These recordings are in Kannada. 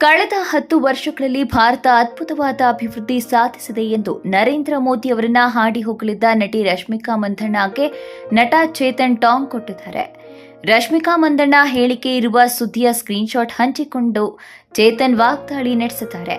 ಕಳೆದ ಹತ್ತು ವರ್ಷಗಳಲ್ಲಿ ಭಾರತ ಅದ್ಭುತವಾದ ಅಭಿವೃದ್ಧಿ ಸಾಧಿಸಿದೆ ಎಂದು ನರೇಂದ್ರ ಮೋದಿ ಅವರನ್ನ ಹಾಡಿ ಹೋಗಲಿದ್ದ ನಟಿ ರಶ್ಮಿಕಾ ಮಂದಣ್ಣಗೆ ನಟ ಚೇತನ್ ಟಾಂಗ್ ಕೊಟ್ಟಿದ್ದಾರೆ. ರಶ್ಮಿಕಾ ಮಂದಣ್ಣ ಹೇಳಿಕೆ ಇರುವ ಸುದ್ದಿಯ ಸ್ಕ್ರೀನ್ಶಾಟ್ ಹಂಚಿಕೊಂಡು ಚೇತನ್ ವಾಗ್ದಾಳಿ ನಡೆಸಿದ್ದಾರೆ.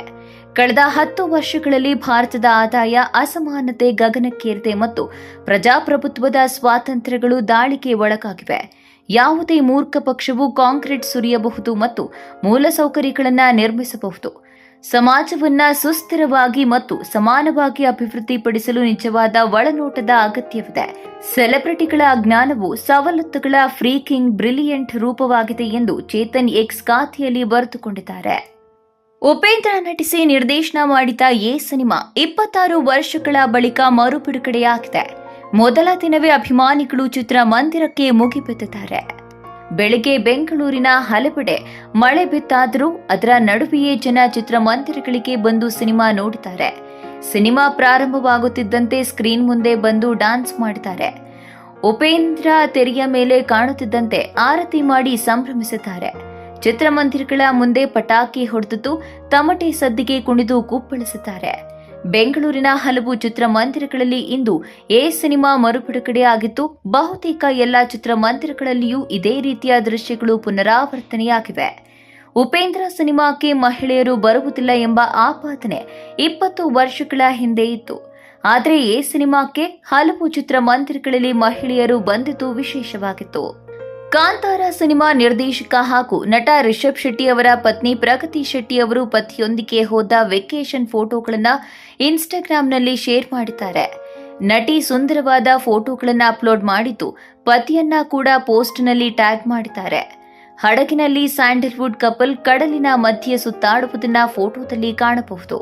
ಕಳೆದ ಹತ್ತು ವರ್ಷಗಳಲ್ಲಿ ಭಾರತದ ಆದಾಯ ಅಸಮಾನತೆ ಗಗನಕ್ಕೇರಿದೆ ಮತ್ತು ಪ್ರಜಾಪ್ರಭುತ್ವದ ಸ್ವಾತಂತ್ರ್ಯಗಳು ದಾಳಿಗೆ ಒಳಗಾಗಿವೆ. ಯಾವುದೇ ಮೂರ್ಖ ಪಕ್ಷವು ಕಾಂಕ್ರೀಟ್ ಸುರಿಯಬಹುದು ಮತ್ತು ಮೂಲಸೌಕರ್ಯಗಳನ್ನು ನಿರ್ಮಿಸಬಹುದು. ಸಮಾಜವನ್ನ ಸುಸ್ಥಿರವಾಗಿ ಮತ್ತು ಸಮಾನವಾಗಿ ಅಭಿವೃದ್ಧಿಪಡಿಸಲು ನಿಜವಾದ ಒಳನೋಟದ ಅಗತ್ಯವಿದೆ. ಸೆಲೆಬ್ರಿಟಿಗಳ ಜ್ಞಾನವು ಸವಲತ್ತುಗಳ ಫ್ರೀಕಿಂಗ್ ಬ್ರಿಲಿಯಂಟ್ ರೂಪವಾಗಿದೆ ಎಂದು ಚೇತನ್ ಎಕ್ಸ್ ಖಾತೆಯಲ್ಲಿ ಬರೆದುಕೊಂಡಿದ್ದಾರೆ. ಉಪೇಂದ್ರ ನಟಿಸಿ ನಿರ್ದೇಶನ ಮಾಡಿದ ಎ ಸಿನಿಮಾ ಇಪ್ಪತ್ತಾರು ವರ್ಷಗಳ ಬಳಿಕ ಮರು ಬಿಡುಗಡೆಯಾಗಿದೆ ಮೊದಲ ದಿನವೇ ಅಭಿಮಾನಿಗಳು ಚಿತ್ರಮಂದಿರಕ್ಕೆ ಮುಗಿಬಿದ್ದಿದ್ದಾರೆ. ಬೆಳಗ್ಗೆ ಬೆಂಗಳೂರಿನ ಹಲವೆಡೆ ಮಳೆ ಬಿತ್ತಾದರೂ ಅದರ ನಡುವೆಯೇ ಜನ ಚಿತ್ರಮಂದಿರಗಳಿಗೆ ಬಂದು ಸಿನಿಮಾ ನೋಡುತ್ತಾರೆ ಸಿನಿಮಾ ಪ್ರಾರಂಭವಾಗುತ್ತಿದ್ದಂತೆ ಸ್ಕ್ರೀನ್ ಮುಂದೆ ಬಂದು ಡಾನ್ಸ್ ಮಾಡುತ್ತಾರೆ ಉಪೇಂದ್ರ ತೆರೆಯ ಮೇಲೆ ಕಾಣುತ್ತಿದ್ದಂತೆ ಆರತಿ ಮಾಡಿ ಸಂಭ್ರಮಿಸುತ್ತಾರೆ ಚಿತ್ರಮಂದಿರಗಳ ಮುಂದೆ ಪಟಾಕಿ ಹೊಡೆದು ತಮಟೆ ಸದ್ದಿಗೆ ಕುಣಿದು ಕುಪ್ಪಳಿಸಿದ್ದಾರೆ. ಬೆಂಗಳೂರಿನ ಹಲವು ಚಿತ್ರಮಂದಿರಗಳಲ್ಲಿ ಇಂದು ಎ ಸಿನಿಮಾ ಮರುಬಿಡುಗಡೆಯಾಗಿದ್ದು ಬಹುತೇಕ ಎಲ್ಲ ಚಿತ್ರಮಂದಿರಗಳಲ್ಲಿಯೂ ಇದೇ ರೀತಿಯ ದೃಶ್ಯಗಳು ಪುನರಾವರ್ತನೆಯಾಗಿವೆ. ಉಪೇಂದ್ರ ಸಿನಿಮಾಕ್ಕೆ ಮಹಿಳೆಯರು ಬರುವುದಿಲ್ಲ ಎಂಬ ಆಪಾದನೆ ಇಪ್ಪತ್ತು ವರ್ಷಗಳ ಹಿಂದೆ ಇತ್ತು. ಆದರೆ ಎ ಸಿನಿಮಾಕ್ಕೆ ಹಲವು ಚಿತ್ರಮಂದಿರಗಳಲ್ಲಿ ಮಹಿಳೆಯರು ಬಂದಿದ್ದು ವಿಶೇಷವಾಗಿತ್ತು. ಕಾಂತಾರ ಸಿನಿಮಾ ನಿರ್ದೇಶಕ ಹಾಗೂ ನಟ ರಿಷಬ್ ಶೆಟ್ಟಿ ಅವರ ಪತ್ನಿ ಪ್ರಗತಿ ಶೆಟ್ಟಿ ಅವರು ಪತಿಯೊಂದಿಗೆ ಹೋದ ವೆಕೇಶನ್ ಫೋಟೋಗಳನ್ನು ಇನ್ಸ್ಟಾಗ್ರಾಂನಲ್ಲಿ ಶೇರ್ ಮಾಡಿದ್ದಾರೆ. ನಟಿ ಸುಂದರವಾದ ಫೋಟೋಗಳನ್ನು ಅಪ್ಲೋಡ್ ಮಾಡಿದ್ದು ಪತಿಯನ್ನ ಕೂಡ ಪೋಸ್ಟ್ನಲ್ಲಿ ಟ್ಯಾಗ್ ಮಾಡಿದ್ದಾರೆ. ಹಡಗಿನಲ್ಲಿ ಸ್ಯಾಂಡಲ್ವುಡ್ ಕಪಲ್ ಕಡಲಿನ ಮಧ್ಯೆ ಸುತ್ತಾಡುವುದನ್ನು ಫೋಟೋದಲ್ಲಿ ಕಾಣಬಹುದು.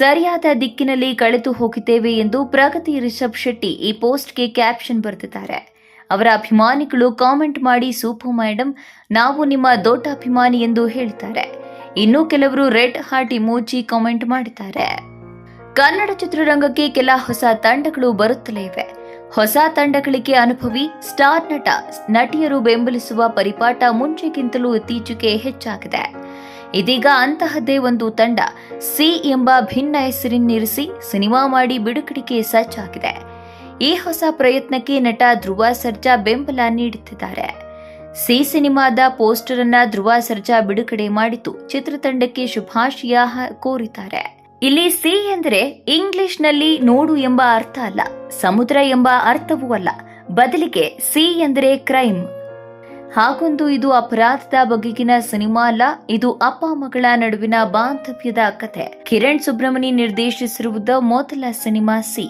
ಸರಿಯಾದ ದಿಕ್ಕಿನಲ್ಲಿ ಕಳೆದು ಹೋಗಿದ್ದೇವೆ ಎಂದು ಪ್ರಗತಿ ರಿಷಬ್ ಶೆಟ್ಟಿ ಈ ಪೋಸ್ಟ್ಗೆ ಕ್ಯಾಪ್ಷನ್ ಬರೆದಿದ್ದಾರೆ. ಅವರ ಅಭಿಮಾನಿಗಳು ಕಾಮೆಂಟ್ ಮಾಡಿ, ಸೂಪು ಮೇಡಮ್ ನಾವು ನಿಮ್ಮ ದೊಡ್ಡ ಅಭಿಮಾನಿ ಎಂದು ಹೇಳ್ತಾರೆ. ಇನ್ನು ಕೆಲವರು ರೆಡ್ ಹಾರ್ಟ್ ಇಮೋಜಿ ಕಾಮೆಂಟ್ ಮಾಡಿದ್ದಾರೆ ಕನ್ನಡ ಚಿತ್ರರಂಗಕ್ಕೆ ಕೆಲ ಹೊಸ ತಂಡಗಳು ಬರುತ್ತಲೇ ಇವೆ. ಹೊಸ ತಂಡಗಳಿಗೆ ಅನುಭವಿ ಸ್ಟಾರ್ ನಟ, ನಟಿಯರು ಬೆಂಬಲಿಸುವ ಪರಿಪಾಠ ಮುಂಚೆಗಿಂತಲೂ ಇತ್ತೀಚೆಗೆ ಹೆಚ್ಚಾಗಿದೆ. ಇದೀಗ ಅಂತಹದ್ದೇ ಒಂದು ತಂಡ, ಸಿ ಎಂಬ ಭಿನ್ನ ಹೆಸರಿನಿರಿಸಿ ಸಿನಿಮಾ ಮಾಡಿ ಬಿಡುಗಡೆಗೆ ಸಜ್ಜಾಗಿದೆ. ಈ ಹೊಸ ಪ್ರಯತ್ನಕ್ಕೆ ನಟ ಧ್ರುವ ಸರ್ಜಾ ಬೆಂಬಲ ನೀಡುತ್ತಿದ್ದಾರೆ. ಸಿ ಸಿನಿಮಾದ ಪೋಸ್ಟರ್ ಅನ್ನ ಧ್ರುವ ಸರ್ಜಾ ಬಿಡುಗಡೆ ಮಾಡಿತು ಚಿತ್ರತಂಡಕ್ಕೆ ಶುಭಾಶಯ ಕೋರಿದ್ದಾರೆ. ಇಲ್ಲಿ ಸಿ ಎಂದರೆ ಇಂಗ್ಲಿಷ್ನಲ್ಲಿ ನೋಡು ಎಂಬ ಅರ್ಥ ಅಲ್ಲ, ಸಮುದ್ರ ಎಂಬ ಅರ್ಥವೂ ಅಲ್ಲ, ಬದಲಿಗೆ ಸಿ ಎಂದರೆ ಕ್ರೈಮ್. ಹಾಗೊಂದು ಇದು ಅಪರಾಧದ ಬಗೆಗಿನ ಸಿನಿಮಾ ಅಲ್ಲ, ಇದು ಅಪ್ಪ ಮಗಳ ನಡುವಿನ ಬಾಂಧವ್ಯದ ಕಥೆ ಕಿರಣ್ ಸುಬ್ರಹ್ಮಣಿ ನಿರ್ದೇಶಿಸಿರುವುದು ಮೊದಲ ಸಿನಿಮಾ ಸಿ.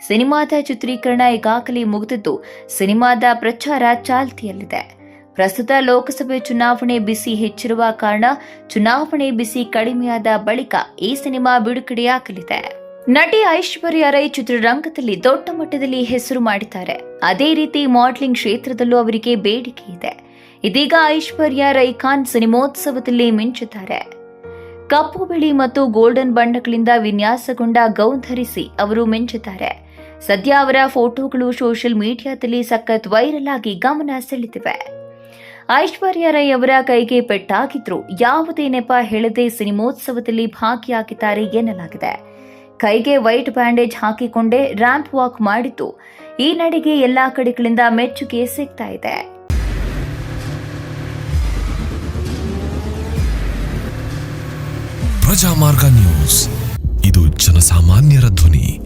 ಸಿನಿಮಾದ ಚಿತ್ರೀಕರಣ ಈಗಾಗಲೇ ಮುಗಿದಿದ್ದು, ಸಿನಿಮಾದ ಪ್ರಚಾರ ಚಾಲ್ತಿಯಲ್ಲಿದೆ. ಪ್ರಸ್ತುತ ಲೋಕಸಭೆ ಚುನಾವಣೆ ಬಿಸಿ ಹೆಚ್ಚಿರುವ ಕಾರಣ ಚುನಾವಣೆ ಬಿಸಿ ಕಡಿಮೆಯಾದ ಬಳಿಕ ಈ ಸಿನಿಮಾ ಬಿಡುಗಡೆಯಾಗಲಿದೆ. ನಟಿ ಐಶ್ವರ್ಯ ರೈ ಚಿತ್ರರಂಗದಲ್ಲಿ ದೊಡ್ಡ ಮಟ್ಟದಲ್ಲಿ ಹೆಸರು ಮಾಡಿದ್ದಾರೆ. ಅದೇ ರೀತಿ ಮಾಡಲಿಂಗ್ ಕ್ಷೇತ್ರದಲ್ಲೂ ಅವರಿಗೆ ಬೇಡಿಕೆ ಇದೆ. ಇದೀಗ ಐಶ್ವರ್ಯ ರೈ ಖಾನ್ ಸಿನಿಮೋತ್ಸವದಲ್ಲಿ ಮಿಂಚುತ್ತಾರೆ ಕಪ್ಪು ಬಿಳಿ ಮತ್ತು ಗೋಲ್ಡನ್ ಬಣ್ಣಗಳಿಂದ ವಿನ್ಯಾಸಗೊಂಡ ಗೌನ್ ಧರಿಸಿ ಅವರು ಮಿಂಚಿದ್ದಾರೆ. ಸದ್ಯ ಅವರ ಫೋಟೋಗಳು ಸೋಷಿಯಲ್ ಮೀಡಿಯಾದಲ್ಲಿ ಸಖತ್ ವೈರಲ್ ಆಗಿ ಗಮನ ಸೆಳೆದಿವೆ. ಐಶ್ವರ್ಯ ರೈ ಅವರ ಕೈಗೆ ಪೆಟ್ಟಾಗಿದ್ರು. ಯಾವುದೇ ನೆಪ ಹೇಳದೆ ಸಿನಿಮೋತ್ಸವದಲ್ಲಿ ಭಾಗಿಯಾಗಿದ್ದಾರೆ ಎನ್ನಲಾಗಿದೆ. ಕೈಗೆ ವೈಟ್ ಬ್ಯಾಂಡೇಜ್ ಹಾಕಿಕೊಂಡೇ ರ್ಯಾಂಪ್ ವಾಕ್ ಮಾಡಿದ್ದು. ಈ ನಡೆಗೆ ಎಲ್ಲಾ ಕಡೆಗಳಿಂದ ಮೆಚ್ಚುಗೆ ಸಿಗ್ತಾ ಇದೆ. ಪ್ರಜಾಮಾರ್ಗ ನ್ಯೂಸ್. ಇದು ಜನಸಾಮಾನ್ಯರ ಧ್ವನಿ.